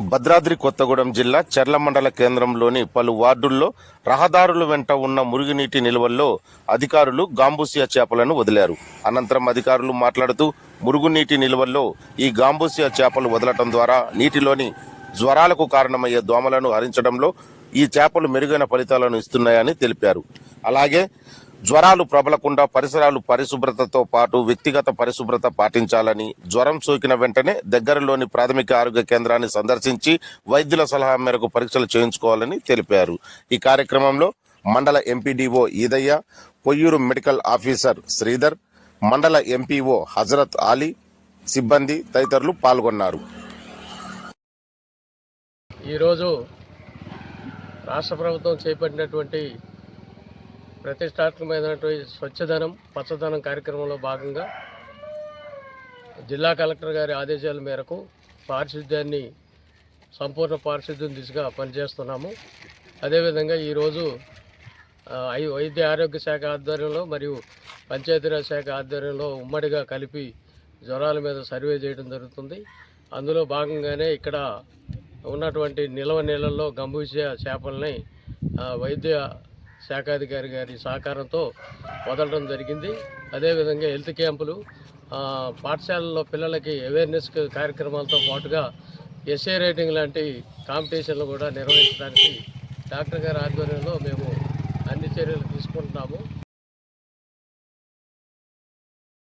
భద్రాద్రి కొత్తగూడెం జిల్లా చెర్ల మండల కేంద్రంలోని పలు వార్డుల్లో రహదారుల వెంట ఉన్న మురుగునీటి నిల్వల్లో అధికారులు గాంబూసియా చేపలను వదిలారు. అనంతరం అధికారులు మాట్లాడుతూ మురుగునీటి నిల్వల్లో ఈ గాంబూసియా చేపలు వదలటం ద్వారా నీటిలోని జ్వరాలకు కారణమయ్యే దోమలను హరించడంలో ఈ చేపలు మెరుగైన ఫలితాలను ఇస్తున్నాయని తెలిపారు. అలాగే జ్వరాలు ప్రబలకుండా పరిసరాలు పరిశుభ్రతతో పాటు వ్యక్తిగత పరిశుభ్రత పాటించాలని జ్వరం సోకిన వెంటనే దగ్గరలోని ప్రాథమిక ఆరోగ్య కేంద్రాన్ని సందర్శించి వైద్యుల సలహా మేరకు పరీక్షలు చేయించుకోవాలని తెలిపారు. ఈ కార్యక్రమంలో మండల MPDO Edaiah Poyyuru medical officer Sridhar మండల ఎంపీఓ హజరత్ అలీ సిబ్బంది తదితరులు పాల్గొన్నారు. ఈరోజు రాష్ట్ర ప్రభుత్వం చేపట్టినటువంటి ప్రతిష్టాత్మకమైనటువంటి స్వచ్ఛధనం పచ్చదనం కార్యక్రమంలో భాగంగా జిల్లా కలెక్టర్ గారి ఆదేశాల మేరకు పారిశుద్ధ్యాన్ని సంపూర్ణ పారిశుద్ధ్యం దిశగా పనిచేస్తున్నాము. అదేవిధంగా ఈరోజు ఐ- వైద్య ఆరోగ్య శాఖ ఆధ్వర్యంలో మరియు పంచాయతీరాజ్ శాఖ ఆధ్వర్యంలో ఉమ్మడిగా కలిపి జ్వరాల మీద సర్వే చేయడం జరుగుతుంది. అందులో భాగంగానే ఇక్కడ ఉన్నటువంటి నిల్వ నీళ్ళల్లో గంభూసియా చేపల్ని వైద్య శాఖాధికారి గారి సహకారంతో వదలడం జరిగింది. అదేవిధంగా హెల్త్ క్యాంపులు పాఠశాలలో పాఠశాలల్లో పిల్లలకి అవేర్నెస్ కార్యక్రమాలతో పాటుగా ఎస్ఏ రైటింగ్ లాంటి కాంపిటీషన్లు కూడా నిర్వహించడానికి డాక్టర్ గారి ఆధ్వర్యంలో మేము అన్ని చర్యలు తీసుకుంటున్నాము.